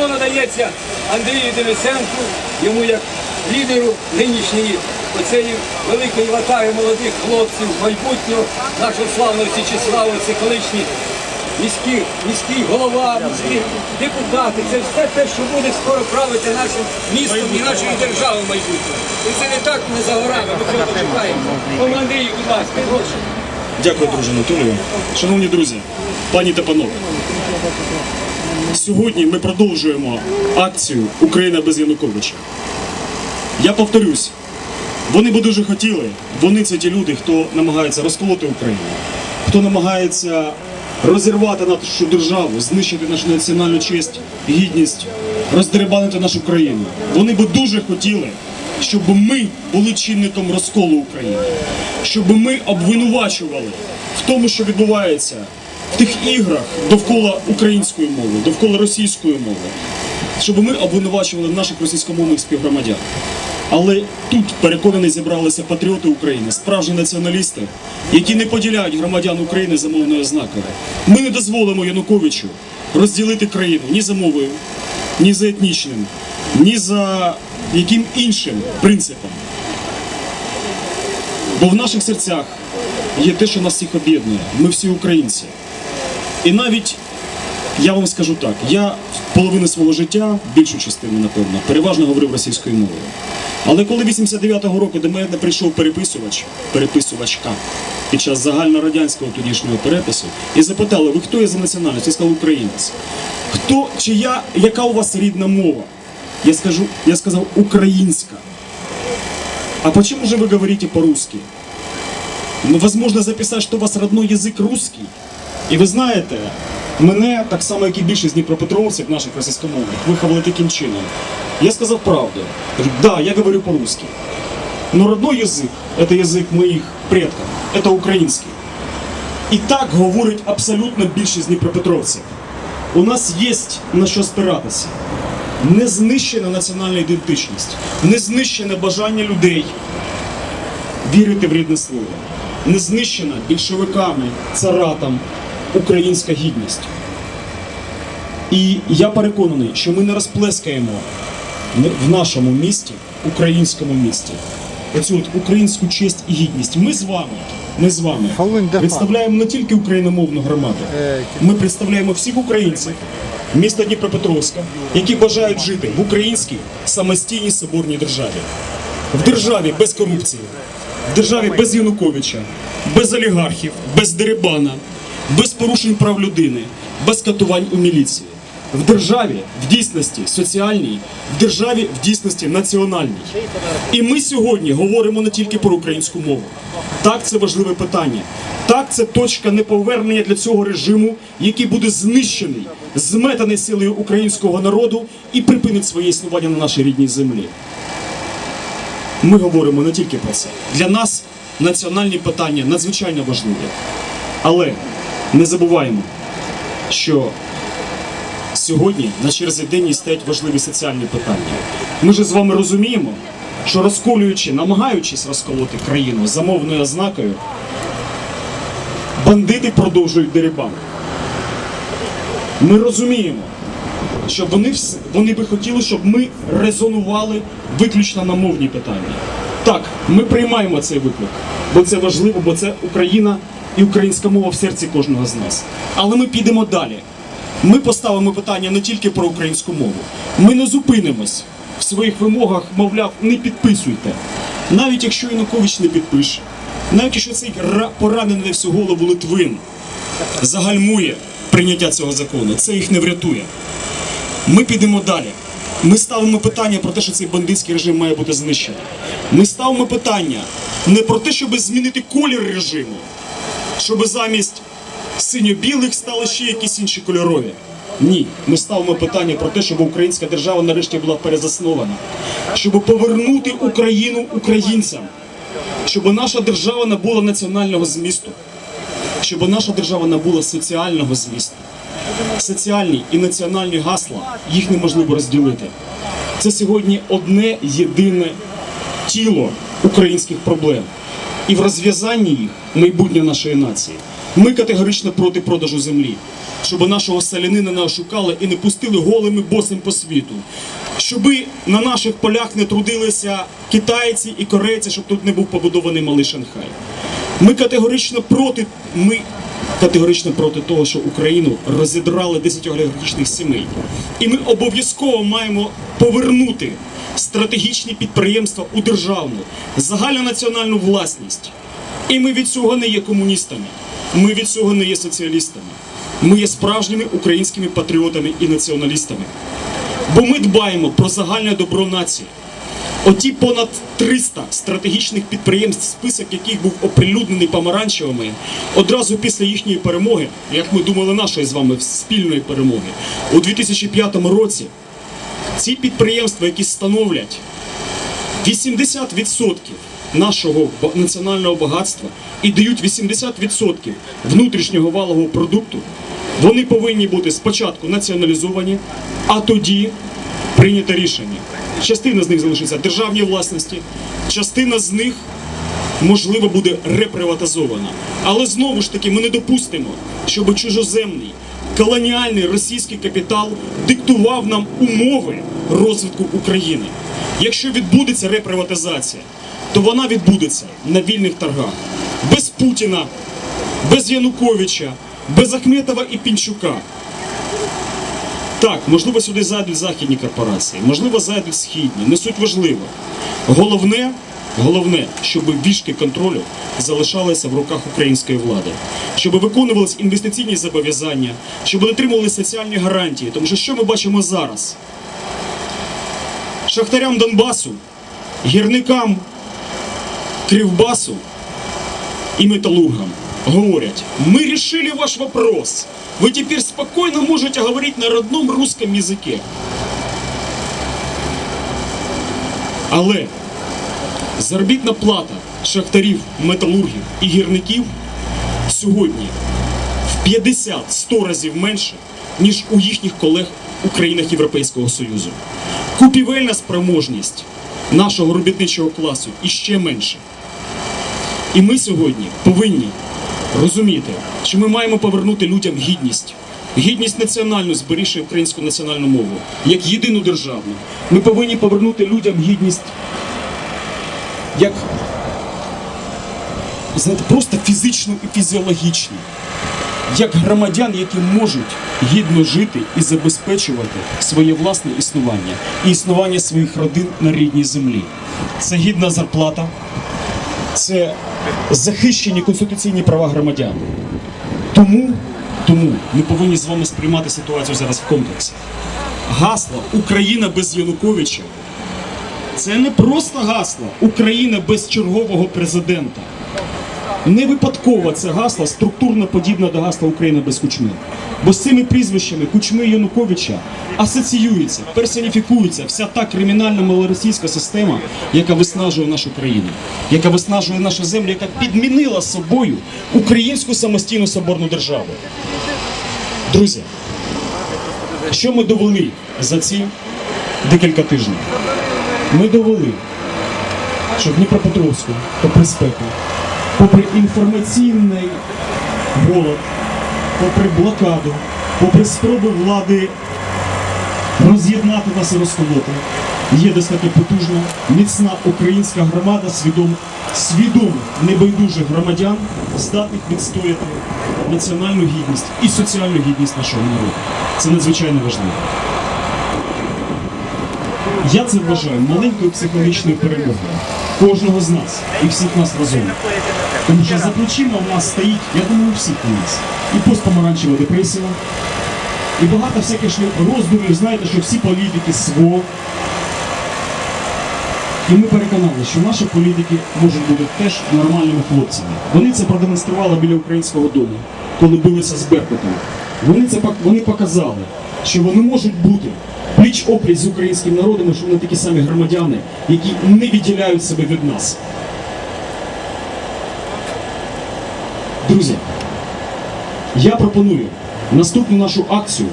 Слово надається Андрію Денисенку, йому як лідеру нинішньої оцеї великої ватаги молодих хлопців майбутнього, нашого славного Січеслава, це колишні міський, міський голова, міські депутати. Це все те, що буде скоро правити нашим містом і нашою державою майбутнього. І це не так не за горами, ми цього чекаємо. Пане Андрію, будь ласка, прошу. Дякую, друже Анатолію. Шановні друзі, пані та панове. Сьогодні ми продовжуємо акцію Україна без Януковича. Я повторюсь, вони би дуже хотіли, вони це ті люди, хто намагається розколоти Україну, хто намагається розірвати нашу державу, знищити нашу національну честь, гідність, роздерибанити нашу країну. Вони би дуже хотіли, щоб ми були чинником розколу України, щоб ми обвинувачували в тому, що відбувається тих іграх довкола української мови, довкола російської мови, щоб ми обвинувачували наших російськомовних співгромадян. Але тут переконані зібралися патріоти України, справжні націоналісти, які не поділяють громадян України за мовною ознакою. Ми не дозволимо Януковичу розділити країну ні за мовою, ні за етнічним, ні за яким іншим принципом. Бо в наших серцях є те, що нас всіх об'єднує. Ми всі українці. І навіть я вам скажу так: я половину свого життя, більшу частину, напевно, переважно говорив російською мовою. Але коли 89-го року до мене прийшов переписувач, переписувачка під час загальнорадянського тодішнього перепису, і запитали, ви хто є за національність? Я сказав українець. Хто, чия, яка у вас рідна мова? Я скажу, я сказав українська. А почему же вы говорите по-русски? Ну, возможно записать, что у вас родной язик русский. І ви знаєте, мене, так само, як і більшість дніпропетровців наших російськомовних, виховали таким чином. Я сказав правду. Кажу, да, я говорю по-русски. Но родной язык – это язык моих предков, это український. І так говорить абсолютно більшість дніпропетровців. У нас є на що спиратися. Не знищена національна ідентичність, не знищене бажання людей вірити в рідне слово, не знищена більшовиками, царатом українська гідність. І я переконаний, що ми не розплескаємо в нашому місті, українському місті, оцю от українську честь і гідність. Ми з вами, ми з вами представляємо не тільки україномовну громаду, ми представляємо всіх українців міста Дніпропетровська, які бажають жити в українській самостійній соборній державі, в державі без корупції, в державі без Януковича, без олігархів, без дерибана, без порушень прав людини, без катувань у міліції. В державі в дійсності соціальній, в державі в дійсності національній. І ми сьогодні говоримо не тільки про українську мову. Так, це важливе питання. Так, це точка неповернення для цього режиму, який буде знищений, зметаний силою українського народу і припинить своє існування на нашій рідній землі. Ми говоримо не тільки про це. Для нас національні питання надзвичайно важливі. Але не забуваємо, що сьогодні на черзі денній стоять важливі соціальні питання. Ми ж з вами розуміємо, що розколюючи, намагаючись розколоти країну за мовною ознакою, бандити продовжують дерибан. Ми розуміємо, що вони, вс- вони би хотіли, щоб ми резонували виключно на мовні питання. Так, ми приймаємо цей виклик, бо це важливо, бо це Україна і українська мова в серці кожного з нас. Але ми підемо далі. Ми поставимо питання не тільки про українську мову. Ми не зупинимось в своїх вимогах, мовляв, не підписуйте. Навіть якщо Янукович не підпише, навіть якщо цей поранений всю голову Литвин загальмує прийняття цього закону, це їх не врятує. Ми підемо далі. Ми ставимо питання про те, що цей бандитський режим має бути знищений. Ми ставимо питання не про те, щоб змінити колір режиму, щоб замість синьо-білих стали ще якісь інші кольорові. Ні, ми ставимо питання про те, щоб українська держава нарешті була перезаснована, щоб повернути Україну українцям, щоб наша держава набула національного змісту, щоб наша держава набула соціального змісту. Соціальні і національні гасла їх неможливо розділити. Це сьогодні одне єдине тіло українських проблем. І в розв'язанні їх майбутнє нашої нації. Ми категорично проти продажу землі. щоб нашого селянина не ошукали і не пустили голими босим по світу. Щоби на наших полях не трудилися китайці і корейці, щоб тут не був побудований малий Шанхай. Ми категорично проти. Ми категорично проти того, що Україну розідрали 10 олігархічних сімей. І ми обов'язково маємо повернути стратегічні підприємства у державну, загальнонаціональну власність. І ми від цього не є комуністами, ми від цього не є соціалістами. Ми є справжніми українськими патріотами і націоналістами. Бо ми дбаємо про загальне добро нації. Оті понад 300 стратегічних підприємств, список яких був оприлюднений помаранчевими, одразу після їхньої перемоги, як ми думали, нашої з вами спільної перемоги, у 2005 році ці підприємства, які становлять 80% нашого національного багатства і дають 80% внутрішнього валового продукту, вони повинні бути спочатку націоналізовані, а тоді прийнято рішення. Частина з них залишиться державній власності, частина з них можливо буде реприватизована. Але знову ж таки ми не допустимо, щоб чужоземний колоніальний російський капітал диктував нам умови розвитку України. Якщо відбудеться реприватизація, то вона відбудеться на вільних торгах. Без Путіна, без Януковича, без Ахметова і Пінчука. Так, можливо, сюди зайдуть західні корпорації, можливо, зайдуть східні, не суть важливо. Головне, головне, щоб вішки контролю залишалися в руках української влади, щоб виконувалися інвестиційні зобов'язання, щоб дотримувалися соціальні гарантії. Тому що що ми бачимо зараз? Шахтарям Донбасу, гірникам Кривбасу и металлургам говорят, мы решили ваш вопрос. Вы теперь спокойно можете говорить на родном русском языке. Але заробітна плата шахтарів, металургів і гірників сьогодні в 50-100 разів менше, ніж у їхніх колег у країнах Європейського Союзу. Купівельна спроможність нашого робітничого класу іще менше. І ми сьогодні повинні розуміти, що ми маємо повернути людям гідність. Гідність національну, зберігши українську національну мову, як єдину державну. Ми повинні повернути людям гідність як знаєте, просто фізичну і фізіологічну, як громадян, які можуть гідно жити і забезпечувати своє власне існування і існування своїх родин на рідній землі. Це гідна зарплата, це захищені конституційні права громадян. Тому, тому ми повинні з вами сприймати ситуацію зараз в комплексі. Гасло Україна без Януковича це не просто гасло Україна без чергового президента. Не випадково це гасло структурно подібне до гасла Україна без Кучми. Бо з цими прізвищами Кучми Януковича асоціюється, персоніфікується вся та кримінальна малоросійська система, яка виснажує нашу країну, яка виснажує нашу землю, яка підмінила собою українську самостійну соборну державу. Друзі, що ми довели за ці декілька тижнів? Ми довели, що в Дніпропетровську, попри спеку, попри інформаційний голод, попри блокаду, попри спроби влади роз'єднати нас і розколоти, є достатньо потужна, міцна українська громада свідом, свідомих, небайдужих громадян, здатних відстояти національну гідність і соціальну гідність нашого народу. Це надзвичайно важливо. Я це вважаю маленькою психологічною перемогою кожного з нас і всіх нас разом. Тому що за плечима в нас стоїть, я думаю, у всіх у нас, і постпомаранчева депресія, і багато всяких роздумів, знаєте, що всі політики СВО. І ми переконали, що наші політики можуть бути теж нормальними хлопцями. Вони це продемонстрували біля українського дому, коли билися з Беркутом. Вони це вони показали, що вони можуть бути пліч опліч з українським народом, що вони такі самі громадяни, які не відділяють себе від нас. Друзі, я пропоную наступну нашу акцію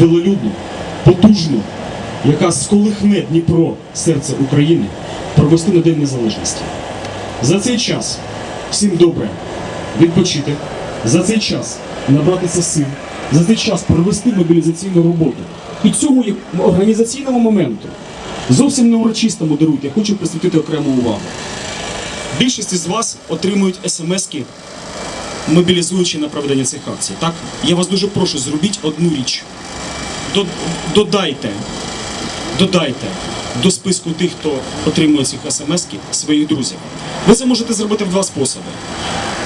велолюдну, потужну, яка сколихне Дніпро, серце України, провести на День Незалежності. За цей час всім добре відпочити, за цей час набратися сил, за цей час провести мобілізаційну роботу. І цьому організаційному моменту, зовсім не урочистому даруйте, я хочу присвятити окрему увагу. Більшість із вас отримують смски, мобілізуючи на проведення цих акцій. Так? Я вас дуже прошу, зробіть одну річ. Додайте, додайте до списку тих, хто отримує цих смски, своїх друзів. Ви це можете зробити в два способи.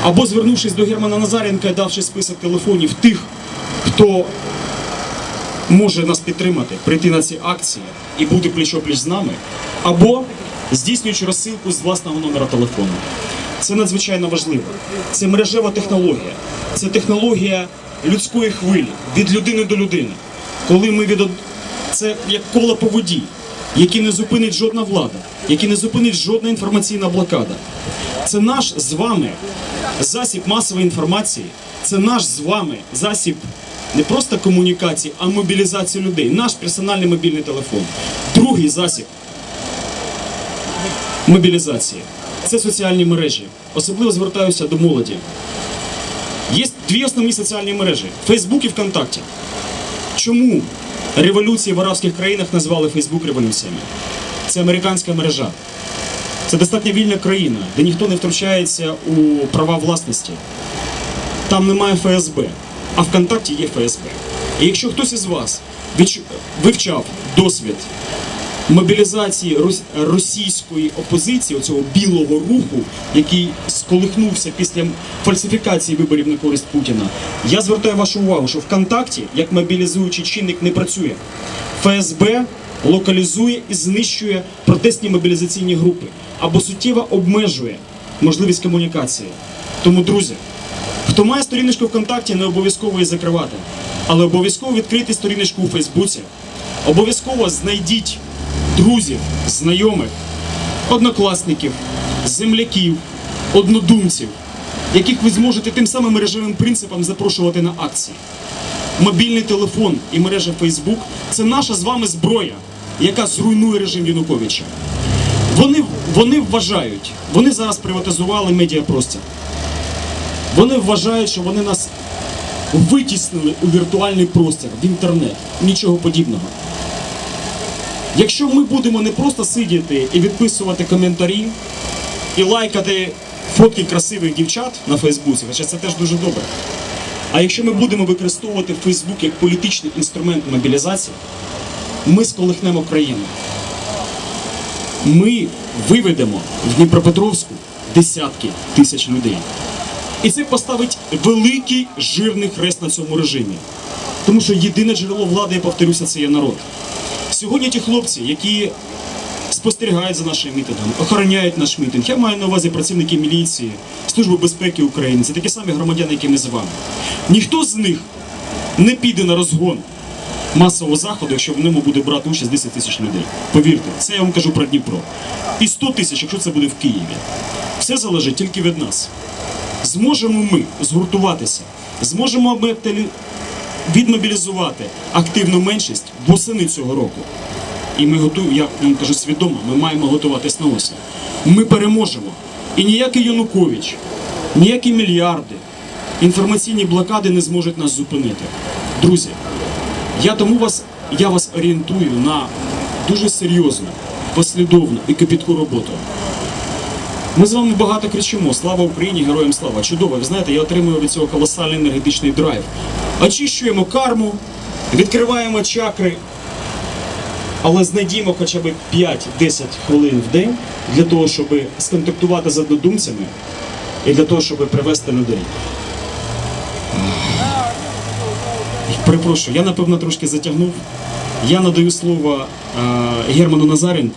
Або звернувшись до Германа Назаренка і давши список телефонів тих, хто може нас підтримати, прийти на ці акції і бути пліч-опліч з нами, або здійснюючи розсилку з власного номера телефону. Це надзвичайно важливо. Це мережева технологія, це технологія людської хвилі від людини до людини. Коли ми від це як коло по воді, які не зупинить жодна влада, які не зупинить жодна інформаційна блокада. Це наш з вами засіб масової інформації, це наш з вами засіб не просто комунікації, а мобілізації людей. Наш персональний мобільний телефон. Другий засіб мобілізації це соціальні мережі. Особливо звертаюся до молоді. Є дві основні соціальні мережі Фейсбук і ВКонтакті. Чому революції в арабських країнах назвали Фейсбук революціями? Це американська мережа. Це достатньо вільна країна, де ніхто не втручається у права власності. Там немає ФСБ, а ВКонтакті є ФСБ. І якщо хтось із вас вивчав досвід мобілізації російської опозиції, цього білого руху, який сколихнувся після фальсифікації виборів на користь Путіна, я звертаю вашу увагу, що ВКонтакті як мобілізуючий чинник не працює. ФСБ локалізує і знищує протестні мобілізаційні групи або суттєво обмежує можливість комунікації. Тому, друзі, Хто має сторіночку ВКонтакті, не обов'язково її закривати. Але обов'язково відкрити сторіночку у Фейсбуці. Обов'язково знайдіть друзів, знайомих, однокласників, земляків, однодумців, яких ви зможете тим самим мережевим принципом запрошувати на акції. Мобільний телефон і мережа Фейсбук це наша з вами зброя, яка зруйнує режим Януковича. Вони, вони вважають, вони зараз приватизували медіапростір. Вони вважають, що вони нас витіснили у віртуальний простір, в інтернет. Нічого подібного. Якщо ми будемо не просто сидіти і відписувати коментарі, і лайкати фотки красивих дівчат на Фейсбуці, хоча це теж дуже добре. А якщо ми будемо використовувати Фейсбук як політичний інструмент мобілізації, ми сколихнемо країну. Ми виведемо в Дніпропетровську десятки тисяч людей. І це поставить великий жирний хрест на цьому режимі. Тому що єдине джерело влади, я повторюся, це є народ. Сьогодні ті хлопці, які спостерігають за нашим мітингом, охороняють наш мітинг. Я маю на увазі працівники міліції, Служби безпеки України. Це такі самі громадяни, які ми з вами. Ніхто з них не піде на розгон масового заходу, якщо в ньому буде брати участь 10 тисяч людей. Повірте, це я вам кажу про Дніпро. І 100 тисяч, якщо це буде в Києві. Все залежить тільки від нас. Зможемо ми згуртуватися, зможемо ми відмобілізувати активну меншість восени цього року. І ми готуємо, я вам кажу свідомо, ми маємо готуватись на осінь. Ми переможемо. І ніякий Янукович, ніякі мільярди, інформаційні блокади не зможуть нас зупинити. Друзі, я тому вас, я вас орієнтую на дуже серйозну, послідовну і копітку роботу. Ми з вами багато кричимо: слава Україні, героям слава! Чудово, ви знаєте, я отримую від цього колосальний енергетичний драйв. Очищуємо карму, відкриваємо чакри, але знайдімо хоча б 5-10 хвилин в день для того, щоб сконтактувати з однодумцями і для того, щоб привести людей. Перепрошую, я напевно трошки затягнув. Я надаю слово е, Герману Назаренку.